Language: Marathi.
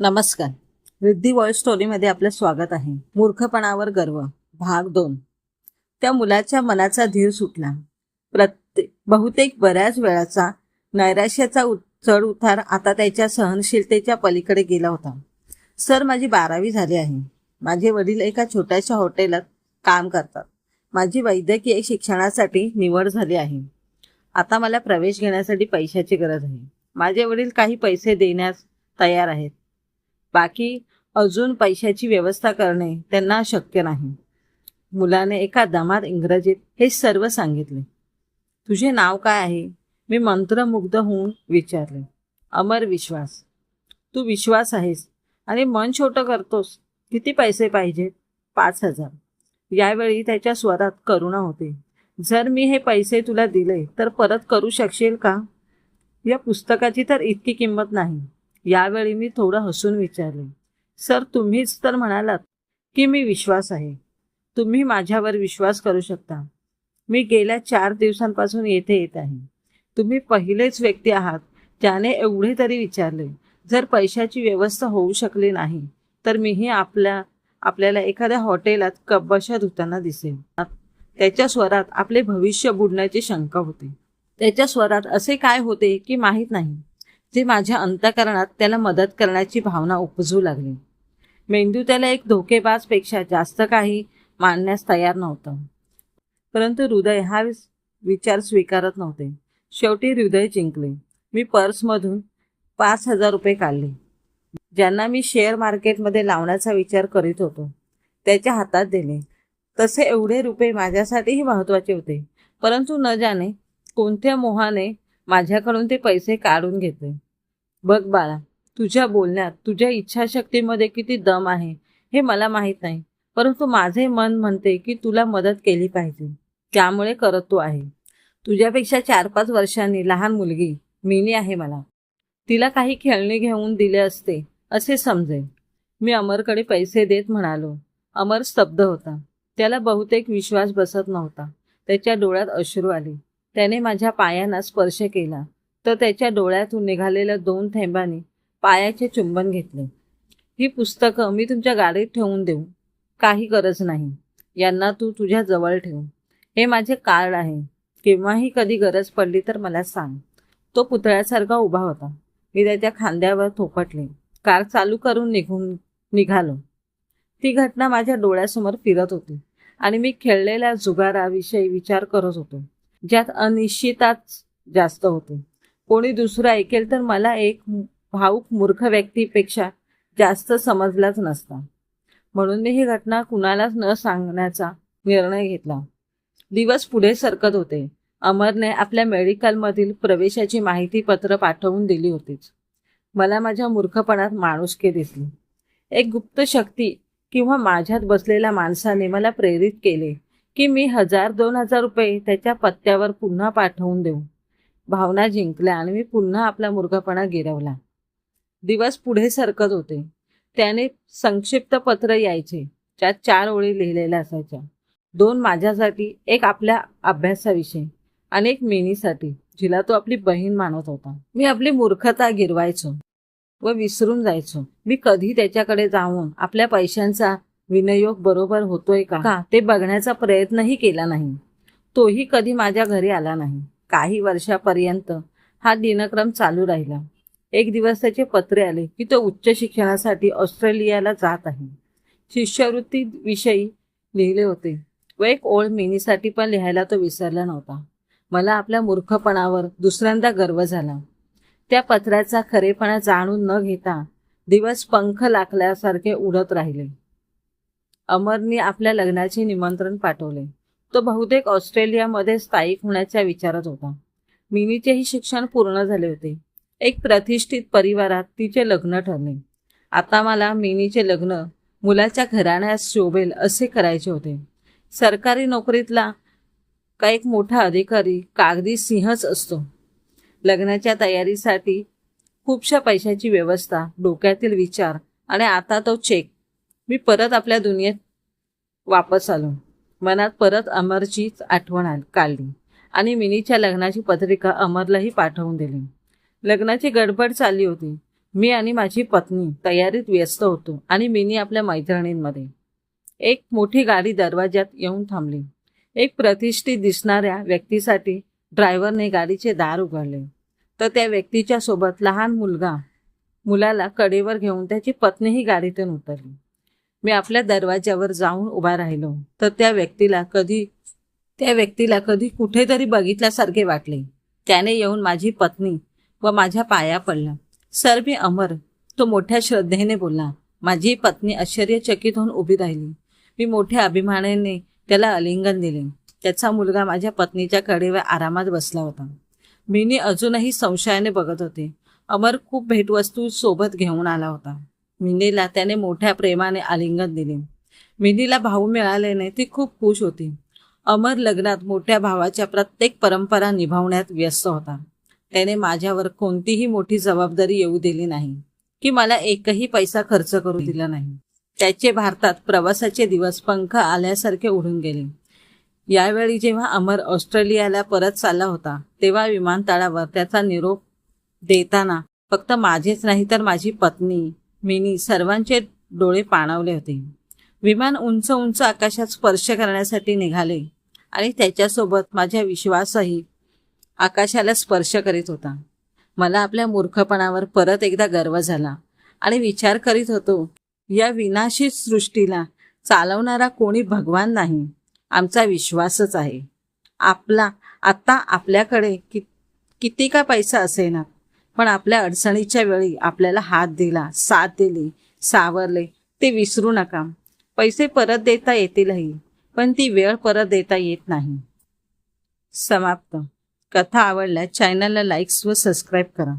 नमस्कार. रिद्धी वॉइस स्टोरीमध्ये आपलं स्वागत आहे. मूर्खपणावर गर्व. भाग दोन. त्या मुलाच्या मनाचा धीर सुटला. प्रत्येक बहुतेक बऱ्याच वेळाचा नैराश्याचा चढ उतार आता त्याच्या सहनशीलतेच्या पलीकडे गेला होता. सर माझी बारावी झाली आहे. माझे वडील एका छोट्याशा हॉटेलात काम करतात. माझी वैद्यकीय शिक्षणासाठी निवड झाली आहे. आता मला प्रवेश घेण्यासाठी पैशाची गरज आहे. माझे वडील काही पैसे देण्यास तयार आहेत. बाकी अजून पैशाची व्यवस्था करणे त्यांना शक्य नाही. मुलाने एका दमात इंग्रजीत हे सर्व सांगितले. तुझे नाव काय आहे? मी मंत्रमुग्ध होऊन विचारले. अमर विश्वास. तू विश्वास आहेस आणि मन छोटं करतोस. किती पैसे पाहिजेत? पाच हजार. यावेळी त्याच्या स्वरात करुणा होते. जर मी हे पैसे तुला दिले तर परत करू शकशील का? या पुस्तकाची तर इतकी किंमत नाही. यावेळी मी थोडं हसून विचारले सर तुम्हीच तर म्हणालात की मी विश्वास आहे. तुम्ही माझ्यावर विश्वास करू शकता. मी गेल्या चार दिवसांपासून येथे येत आहे. तुम्ही पहिलेच व्यक्ती आहात ज्याने एवढे तरी विचारले जर पैशाची व्यवस्था होऊ शकली नाही तर मीही आपल्या आपल्याला एखाद्या हॉटेलात कब्बशा धुताना दिसेल. त्याच्या स्वरात आपले भविष्य बुडण्याची शंका होते. त्याच्या स्वरात असे काय होते की माहीत नाही. जे माझ्या अंतकरणात त्याला मदत करण्याची भावना उपजू लागली. मेंदू त्याला एक धोकेबाजपेक्षा जास्त काही मानण्यास तयार नव्हतं. परंतु हृदय हा विचार स्वीकारत नव्हते. शेवटी हृदय जिंकले. मी पर्समधून पाच हजार रुपये काढले. ज्यांना मी शेअर मार्केटमध्ये लावण्याचा विचार करीत होतो त्याच्या हातात दिले. तसे एवढे रुपये माझ्यासाठीही महत्त्वाचे होते. परंतु न जाणे कोणत्या मोहाने माझ्याकडून ते पैसे काढून घेतले. बघ बाळा तुझ्या बोलण्यात तुझ्या इच्छाशक्तीमध्ये किती दम आहे हे मला माहीत नाही. परंतु माझे मन म्हणते की तुला मदत केली पाहिजे. त्यामुळे करत तू आहे. तुझ्यापेक्षा चार पाच वर्षांनी लहान मुलगी मिनी आहे मला. तिला काही खेळणी घेऊन दिले असते असे समजेल. मी अमरकडे पैसे देत म्हणालो. अमर स्तब्ध होता. त्याला बहुतेक विश्वास बसत नव्हता. त्याच्या डोळ्यात अश्रू आले. त्याने माझ्या पायांना स्पर्श केला. तर त्याच्या डोळ्यातून निघालेल्या दोन थेंबांनी पायाचे चुंबन घेतले. ही पुस्तकं मी तुमच्या गाडीत ठेवून देऊ. काही गरज नाही. यांना तू तुझ्या जवळ ठेव. हे माझे कार्ड आहे. केव्हाही कधी गरज पडली तर मला सांग. तो पुतळ्यासारखा उभा होता. मी त्याच्या खांद्यावर थोपटले. कार चालू करून निघून निघालो. ती घटना माझ्या डोळ्यासमोर फिरत होती आणि मी खेळलेल्या जुगाराविषयी विचार करत होतो ज्यात अनिश्चिताच जास्त होते. कोणी दुसरं ऐकेल तर मला एक भाऊक मूर्ख व्यक्तीपेक्षा जास्त समजलाच नसता. म्हणून मी ही घटना कुणालाच न सांगण्याचा निर्णय घेतला. दिवस पुढे सरकत होते. अमरने आपल्या मेडिकलमधील प्रवेशाची माहिती पत्र पाठवून दिली होतीच. मला माझ्या मूर्खपणात माणुसके दिसली. एक गुप्त शक्ती किंवा माझ्यात बसलेल्या माणसाने मला प्रेरित केले की मी हजार दोन हजार रुपये त्याच्या पत्त्यावर पुन्हा पाठवून देऊ. भावना जिंकल्या आणि मी पुन्हा आपला मूर्खपणा गिरवला. दिवस पुढे सरकत होते. त्याने संक्षिप्त पत्र यायचे ज्यात चार ओळी लिहिलेल्या असायच्या. दोन माझ्यासाठी एक आपल्या अभ्यासाविषयी आणि एक मिनीसाठी जिला तो आपली बहीण मानत होता. मी आपली मूर्खता गिरवायचो व विसरून जायचो. मी कधी त्याच्याकडे जाऊन आपल्या पैशांचा विनियोग बरोबर होतोय का? ते बघण्याचा प्रयत्नही केला नाही. तोही कधी माझ्या घरी आला नाही. काही वर्षापर्यंत हा दिनक्रम चालू राहिला. एक दिवस त्याचे पत्रे आले की तो उच्च शिक्षणासाठी ऑस्ट्रेलियाला जात आहे. शिष्यवृत्ती विषयी लिहिले होते. व एक ओळ मिनीसाठी पण लिहायला तो विसरला नव्हता. मला आपल्या मूर्खपणावर दुसऱ्यांदा गर्व झाला. त्या पत्राचा खरेपणा जाणून न घेता दिवस पंख लाकल्यासारखे उडत राहिले. अमरनी आपल्या लग्नाचे निमंत्रण पाठवले. तो बहुतेक ऑस्ट्रेलियामध्ये स्थायिक होण्याच्या विचारात होता. मिनीचेही शिक्षण पूर्ण झाले होते. एक प्रतिष्ठित परिवारात तिचे लग्न ठरले. आता मला मिनीचे लग्न मुलाच्या घराण्यास शोभेल असे करायचे होते. सरकारी नोकरीतला का एक मोठा अधिकारी कागदी सिंहच असतो. लग्नाच्या तयारीसाठी खूपशा पैशाची व्यवस्था डोक्यातील विचार आणि आता तो चेक मी परत आपल्या दुनियेत वापस आलो. मनात परत अमरचीच आठवण काढली. आणि मिनीच्या लग्नाची पत्रिका अमरलाही पाठवून दिली. लग्नाची गडबड चालली होती. मी आणि माझी पत्नी तयारीत व्यस्त होतो आणि मिनी आपल्या मैत्रिणींमध्ये. एक मोठी गाडी दरवाज्यात येऊन थांबली. एक प्रतिष्ठित दिसणाऱ्या व्यक्तीसाठी ड्रायव्हरने गाडीचे दार उघडले. तर त्या व्यक्तीच्या सोबत लहान मुलगा मुलाला कडेवर घेऊन त्याची पत्नीही गाडीतून उतरली. मी आपल्या दरवाज्यावर जाऊन उभा राहिलो. तर त्या व्यक्तीला कधी त्या व्यक्तीला कधी कुठेतरी बघितल्यासारखे वाटले. त्याने येऊन माझी पत्नी व माझ्या पाया पडला. सर मी अमर. तो मोठ्या श्रद्धेने बोलला. माझी पत्नी आश्चर्यचकित होऊन उभी राहिली. मी मोठ्या अभिमानाने त्याला आलिंगन दिले. त्याचा मुलगा माझ्या पत्नीच्या कडेवर आरामात बसला होता. मीनी अजूनही संशयाने बघत होते. अमर खूप भेटवस्तू सोबत घेऊन आला होता. मिनीला त्याने मोठ्या प्रेमाने आलिंगन दिले. मिनीला भाऊ मिळाल्याने ती खूप खुश होती. अमर लग्नात मोठ्या भावाच्या प्रत्येक परंपरा निभावण्यात व्यस्त होता. त्याने माझ्यावर कोणतीही मोठी जबाबदारी येऊ दिली नाही की मला एकही पैसा खर्च करू दिला नाही. त्याचे भारतात प्रवासाचे दिवस पंख आल्यासारखे उडून गेले. यावेळी जेव्हा अमर ऑस्ट्रेलियाला परत चालला होता तेव्हा विमानतळावर त्याचा निरोप देताना फक्त माझेच नाही तर माझी पत्नी मिनी सर्वांचे डोळे पाणावले होते. विमान उंच उंच आकाशात स्पर्श करण्यासाठी निघाले आणि त्याच्यासोबत माझ्या विश्वासही आकाशाला स्पर्श करीत होता. मला आपल्या मूर्खपणावर परत एकदा गर्व झाला आणि विचार करीत होतो या विनाशी सृष्टीला चालवणारा कोणी भगवान नाही आमचा विश्वासच आहे. आपला आत्ता आपल्याकडे कि किती का पैसा असेना? पण आपल्या अडचणीच्या वेळी आपल्याला हात दिला साथ दिली सावरले. ते विसरू नका. पैसे परत देता येतीलही पण ती वेळ परत देता येत नाही. समाप्त. कथा आवडल्या चॅनलला लाईक्स व सबस्क्राईब करा.